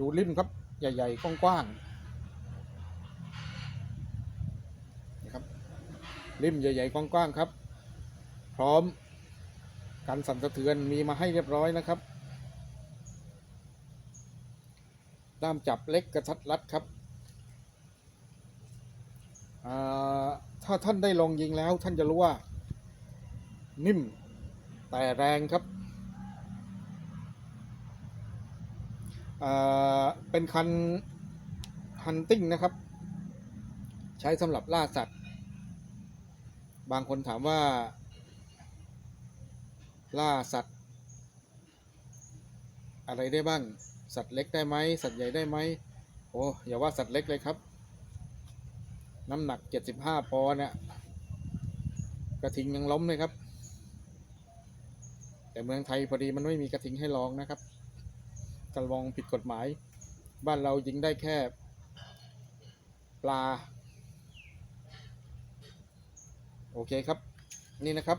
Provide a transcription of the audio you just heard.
ดูริมครับ ใหญ่ๆกว้างๆนะครับริมใหญ่ๆกว้างๆครับ พร้อมการสั่นสะเทือนมีมาให้เรียบร้อยนะครับด้ามจับเล็กกระทัดรัดครับถ้าท่านได้ลองยิงแล้วท่านจะรู้ว่า นิ่มแต่แรงครับอ่า เป็นคันฮันติ้งนะครับ ใช้สำหรับล่าสัตว์ บางคนถามว่า ล่าสัตว์ อะไรได้บ้าง สัตว์เล็กได้ไหม สัตว์ใหญ่ได้ไหม โอ้อย่าว่าสัตว์เล็กเลยครับ น้ำหนัก 75ปอนด์เนี่ยกระทิงยังล้มเลยครับ แต่เมืองไทยพอดีมันไม่มีกระทิงให้ลองนะครับ กระลองผิดกฎหมาย บ้านเรายิงได้แค่ ปลา โอเคครับ นี่นะครับ